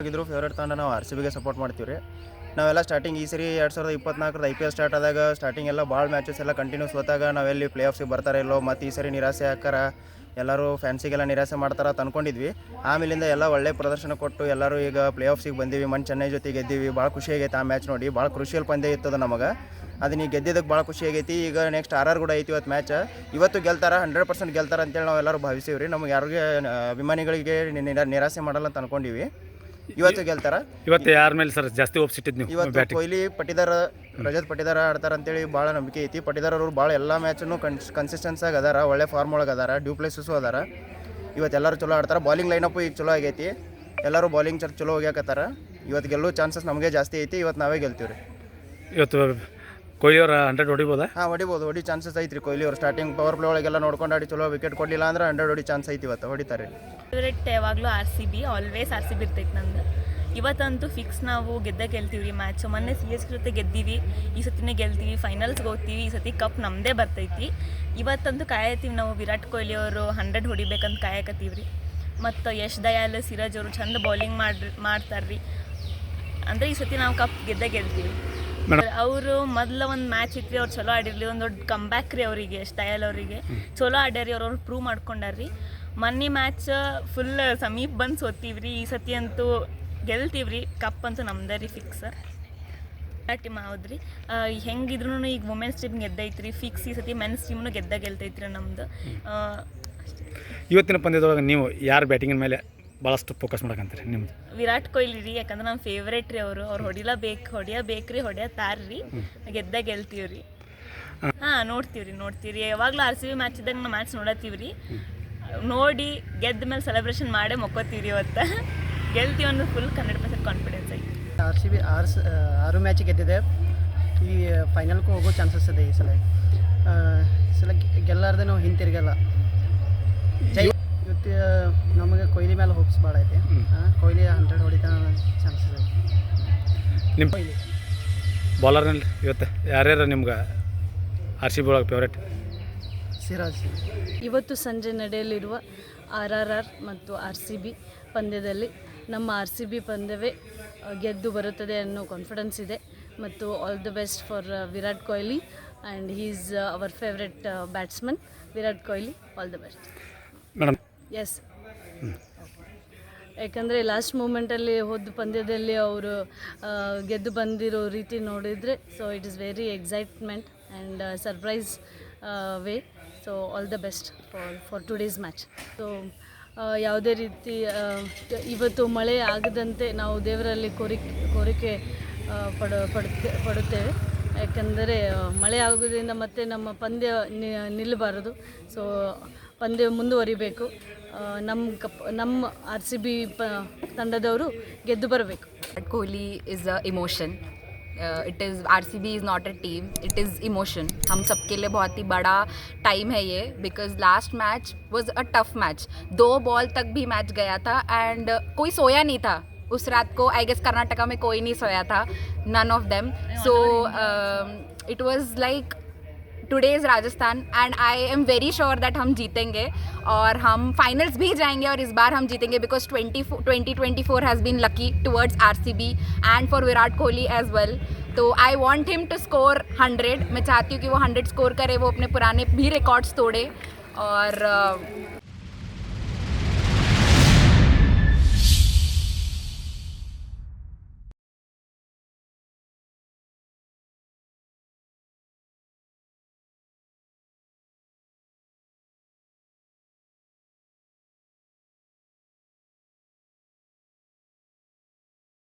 ಆಗಿದ್ರು ಫೇವ್ರೇಟ್ ತಂಡ ನಾವು ಆರ್ ಸಿ ಬಿಗೆ ಸಪೋರ್ಟ್ ಮಾಡ್ತೀವಿ ರೀ ನಾವೆಲ್ಲ ಸ್ಟಾರ್ಟಿಂಗ್ ಈ ಸರಿ ಎರಡು ಸಾವಿರದ ಇಪ್ಪತ್ನಾಲ್ಕರದ ಐ ಪಿ ಎಲ್ ಸ್ಟಾರ್ಟ್ ಆದಾಗ ಸ್ಟಾರ್ಟಿಂಗ್ ಎಲ್ಲ ಭಾಳ ಮ್ಯಾಚಸ್ ಎಲ್ಲ ಕಂಟಿನ್ಯೂಸ್ ಹೋದಾಗ ನಾವೆಲ್ಲಿ ಪ್ಲೇ ಆಫ್ಸಿಗೆ ಬರ್ತಾರೆ ಇಲ್ಲೋ, ಮತ್ತು ಈ ಸರಿ ನಿರಾಸೆ ಹಾಕಾರ ಎಲ್ಲರೂ ಫ್ಯಾನ್ಸಿಗೆಲ್ಲ ನಿರಾಸೆ ಮಾಡ್ತಾರ ಅಂತ ಆಮೇಲಿಂದ ಎಲ್ಲ ಒಳ್ಳೆ ಪ್ರದರ್ಶನ ಕೊಟ್ಟು ಎಲ್ಲರೂ ಈಗ ಪ್ಲೇ ಆಫ್ಸಿಗೆ ಬಂದೀವಿ ಮನ್ ಚೆನ್ನೈ ಜೊತೆ ಗೆದ್ದೀವಿ. ಭಾಳ ಖುಷಿ ಆಗೈತೆ ಆ ಮ್ಯಾಚ್ ನೋಡಿ ಭಾಳ ಕ್ರುಷಿಯಲ್ ಪಂದ್ಯ ಇತ್ತದ ನಮಗೆ. ಅದನ್ನ ಈಗ ಗೆದ್ದಿದ್ದಕ್ಕೆ ಭಾಳ ಖುಷಿ ಆಗೈತಿ. ಈಗ ನೆಕ್ಸ್ಟ್ ಆರ್ ಆರ್ ಕೂಡ ಐತಿ ಇವತ್ತು ಮ್ಯಾಚ್ ಇವತ್ತು ಗೆಲ್ತಾರ ಹಂಡ್ರೆಡ್ ಪರ್ಸೆಂಟ್ ಗೆಲ್ತಾರ ಅಂತೇಳಿ ನಾವು ಎಲ್ಲರೂ ಭಾವಿಸೀವಿ ರೀ ನಮ್ಗೆ ಯಾರಿಗೆ ಅಭಿಮಾನಿಗಳಿಗೆ ನಿರಾ- ನಿರಾಸೆ ಮಾಡಲ್ಲ ಅಂತ ಅನ್ಕೊಂಡಿವಿ. ಇವತ್ತು ಗೆಲ್ತಾರ? ಇವತ್ತು ಯಾರ ಮೇಲೆ ಸರ್ ಜಾಸ್ತಿ ಇಟ್ಟಿದ್ದು ನೀವು ಇವತ್ತು ಬ್ಯಾಟಿಂಗ್ ಕೊಹ್ಲಿ ಪಟಿದಾರ ರಜತ್ ಪಟಿದಾರ ಆಡ್ತಾರ ಅಂತೇಳಿ ಭಾಳ ನಂಬಿಕೆ ಐತಿ. ಪಟಿದಾರ್ ಅವರು ಭಾಳ ಎಲ್ಲ ಮ್ಯಾಚನ್ನು ಕನ್ಸ್ ಕನ್ಸಿಸ್ಟೆನ್ಸ್ ಆಗಿ ಅದಾರ ಒಳ್ಳೆ ಫಾರ್ಮ್ ಒಳಗೆ ಅದಾರ ಡ್ಯೂಪ್ಲೇಸಸ್ಸು ಅದಾರ. ಇವತ್ತು ಎಲ್ಲರೂ ಚಲೋ ಆಡ್ತಾರ. ಬಾಲಿಂಗ್ ಲೈನಪ್ಪು ಈಗ ಚಲೋ ಆಗೈತಿ. ಎಲ್ಲರೂ ಬಾಲಿಂಗ್ ಚರ್ ಚಲೋ ಹೋಗ್ಯಾಕತ್ತಾರ. ಇವತ್ತು ಗೆಲ್ಲೋ ಚಾನ್ಸಸ್ ನಮಗೆ ಜಾಸ್ತಿ ಐತಿ. ಇವತ್ತು ನಾವೇ ಗೆಲ್ತೀವಿ ರೀ ಇವತ್ತು ಕೊಹ್ಲಿ ಅವರ ಹಂಡ್ರೆಡ್ ಹೊಡಿಬೋದಾ? ಹಾಂ ಹೊಡಿಬೋದು. ಹೊಡಿ ಚಾನ್ಸಸ್ ಐತ್ರಿ. ಕೊಹ್ಲಿ ಅವ್ರು ಸ್ಟಾರ್ಟಿಂಗ್ ಪವರ್ ಪ್ಲೇ ಒಳಗೆಲ್ಲ ನೋಡ್ಕೊಂಡು ಆಡಿ ಚಲೋ ವಿಕೆಟ್ ಕೊಡಲಿಲ್ಲ ಅಂದ್ರೆ ಹಂಡ್ರೆಡ್ ಹೊಡಿ ಚಾನ್ಸ್ ಐತಿ ಇವತ್ತು. ಹೊಡಿತಾರೆ ಫೇವ್ರೆಟ್ ಯಾವಾಗಲೂ R C B always R C B ಇರ್ತೈತೆ ನಂದು. ಇವತ್ತಂತೂ ಫಿಕ್ಸ್ ನಾವು ಗೆದ್ದ ಗೆಲ್ತೀವಿ ರೀ ಮ್ಯಾಚ್ ಮೊನ್ನೆ ಸಿ ಎಸ್ ಜೊತೆ ಗೆದ್ದೀವಿ ಈ ಸತಿನೇ ಗೆಲ್ತೀವಿ ಫೈನಲ್ಸ್ಗೆ ಹೋಗ್ತೀವಿ ಈ ಸತಿ ಕಪ್ ನಮ್ಮದೇ ಬರ್ತೈತಿ. ಇವತ್ತಂತೂ ಕಾಯತ್ತೀವಿ ನಾವು ವಿರಾಟ್ ಕೊಹ್ಲಿ ಅವರು ಹಂಡ್ರೆಡ್ ಹೊಡಿಬೇಕಂತ ಕಾಯಕತ್ತೀವಿ ರೀ ಮತ್ತು ಯಶ್ ದಯಾಲ್ ಸಿರಾಜ್ ಅವರು ಚಂದ ಬೌಲಿಂಗ್ ಮಾಡ್ರಿ ಮಾಡ್ತಾರೆ ರೀ ಅಂದರೆ ಈ ಸತಿ ನಾವು ಕಪ್ ಗೆದ್ದ ಗೆಲ್ತೀವಿ. ಅವರು ಮೊದಲ ಒಂದು ಮ್ಯಾಚ್ ಇತ್ತು ಅವ್ರು ಚಲೋ ಆಡಿರಲಿ ಒಂದು ದೊಡ್ಡ ಕಂಬ್ಯಾಕ್ ರೀ ಅವರಿಗೆ ಯಶ್ ದಯಾಲ್ ಅವರಿಗೆ. ಚಲೋ ಆಡ್ಯಾರಿ ಅವ್ರು ಅವ್ರು ಪ್ರೂವ್ ಮಾಡ್ಕೊಂಡಾರ್ರಿ. ಮೊನ್ನೆ ಮ್ಯಾಚ್ ಫುಲ್ ಸಮೀಪ ಬಂದು ಸೋತೀವ್ರಿ ರೀ ಈ ಸತಿ ಅಂತೂ ಗೆಲ್ತೀವಿ ರೀ ಕಪ್ ಅಂತೂ ನಮ್ದೇ ರೀ ಫಿಕ್ಸ್ ಟೀಮ್ ಹೌದ್ರಿ. ಹೆಂಗಿದ್ರು ಈಗ ವುಮೆನ್ಸ್ ಟೀಮ್ ಗೆದ್ದೈತ್ರಿ. ಫಿಕ್ಸ್ ಈ ಸತಿ ಮೆನ್ಸ್ ಟೀಮ್ನು ಗೆದ್ದ ಗೆಲ್ತೈತ್ರಿ ನಮ್ದು. ಇವತ್ತಿನ ಪಂದ್ಯದೊಳಗೆ ನೀವು ಯಾರು ಬ್ಯಾಟಿಂಗಿನ ಮೇಲೆ ಭಾಳಷ್ಟು ಫೋಕಸ್ ಮಾಡಕಂತೀರಿ ನಿಮ್ದು? ವಿರಾಟ್ ಕೊಹ್ಲಿ ರೀ ಯಾಕಂದ್ರೆ ನಮ್ಮ ಫೇವ್ರೇಟ್ ರೀ ಅವರು. ಅವ್ರು ಹೊಡಿಲಬೇಕು ಹೊಡಿಯಬೇಕು ರೀ ಹೊಡಿಯತ್ತಾರ ರೀ ಗೆದ್ದ ಗೆಲ್ತೀವಿ ರೀ ಹಾಂ ನೋಡ್ತೀವಿ ರೀ ನೋಡ್ತೀವಿ ರೀ ಯಾವಾಗಲೂ ಆರ್ ಸಿ ಬಿ ಮ್ಯಾಚ್ ಇದ್ದಾಗ ನಾವು ಮ್ಯಾಚ್ ನೋಡತ್ತೀವ್ರಿ. ರೀ ನೋಡಿ ಗೆದ್ದ ಮೇಲೆ ಸೆಲೆಬ್ರೇಷನ್ ಮಾಡೇ ಮೊಕ್ಕೋತೀವಿ ರೀ ಇವತ್ತು. ಗೆಲ್ತೀವಿ ಅನ್ನೋದು ಫುಲ್ ಹಂಡ್ರೆಡ್ ಪರ್ಸೆಂಟ್ ಕಾನ್ಫಿಡೆನ್ಸ್ ಐತಿ. ಆರ್ ಸಿ ಬಿ ಆರು ಆರು ಮ್ಯಾಚ್ ಗೆದ್ದಿದೆ. ಈ ಫೈನಲ್ಗೂ ಹೋಗೋ ಚಾನ್ಸಸ್ ಇದೆ ಈ ಸಲ. ಈ ಸಲ ಗೆಲ್ಲಾರ್ದೆ ನಾವು ಹಿಂತಿರ್ಗಲ್ಲ. ಜೈ ಇವತ್ತು ನಮಗೆ ಕೊಹ್ಲಿ ಮೇಲೆ ಹೋಪ್ಸ್ ಭಾಳ ಐತೆ. ಕೊಹ್ಲಿ ಹಂಡ್ರೆಡ್ ಹೊಡಿತಾನ ಚಾನ್ಸಸ್ ಐತೆ ನಿಮ್ಮ ಕೊಹ್ಲಿ. ಬಾಲರ್ನಲ್ಲಿ ಇವತ್ತು ಯಾರ್ಯಾರು ನಿಮ್ಗೆ ಆರ್ ಸಿ ಬಿ ಒಳಗೆ ಫೇವ್ರೇಟ್ ಸಿರಾಜ್. ಇವತ್ತು ಸಂಜೆ ನಡೆಯಲಿರುವ ಆರ್ ಆರ್ ಆರ್ ಮತ್ತು ಆರ್ ಸಿ ಬಿ ಪಂದ್ಯದಲ್ಲಿ ನಮ್ಮ ಆರ್ ಸಿ ಬಿ ಪಂದ್ಯವೇ ಗೆದ್ದು ಬರುತ್ತದೆ ಅನ್ನೋ ಕಾನ್ಫಿಡೆನ್ಸ್ ಇದೆ ಮತ್ತು all the best for Virat Kohli and he is our favourite batsman Virat Kohli all the best madam yes ಯಾಕಂದರೆ ಲಾಸ್ಟ್ ಮೂಮೆಂಟಲ್ಲಿ ಹೋದ ಪಂದ್ಯದಲ್ಲಿ ಅವರು ಗೆದ್ದು ಬಂದಿರೋ ರೀತಿ ನೋಡಿದರೆ so it is very excitement and surprise way so all the best for for today's match so ಯಾವುದೇ ರೀತಿ ಇವತ್ತು ಮಳೆ ಆಗದಂತೆ ನಾವು ದೇವರಲ್ಲಿ ಕೋರಿಕೆ ಕೋರಿಕೆ ಪಡು ಪಡ ಪಡುತ್ತೆ ಪಡುತ್ತೇವೆ. ಯಾಕೆಂದರೆ ಮಳೆ ಆಗೋದ್ರಿಂದ ಮತ್ತೆ ನಮ್ಮ ಪಂದ್ಯ ನಿಲ್ಲಬಾರದು. ಸೊ ಪಂದ್ಯ ಮುಂದುವರಿಬೇಕು. ನಮ್ಮ ಕಪ್ ನಮ್ಮ ಆರ್ ಸಿ ಬಿ ಪ, ತಂಡದವರು ಗೆದ್ದು ಬರಬೇಕು. Kohli is a a emotion. Is R C B is not a team it is emotion हम सबके लिए बहुत ही बड़ा टाइम है ये because last match was a tough match दो बॉल तक भी मैच गया था एंड कोई सोया नहीं था. उस रात को आई गेस कर्नाटका में कोई नहीं सोया था. None of them so it was like today's Rajasthan and I am very sure that हम जीतेंगे और हम फाइनल्स भी जाएँगे और इस बार हम जीतेंगे because twenty twenty twenty four has been lucky towards R C B and for Virat Kohli as well तो I want him to score hundred मैं चाहती हूँ कि वो हंड्रेड स्कोर करे वो अपने पुराने भी रिकॉर्ड्स तोड़े और uh,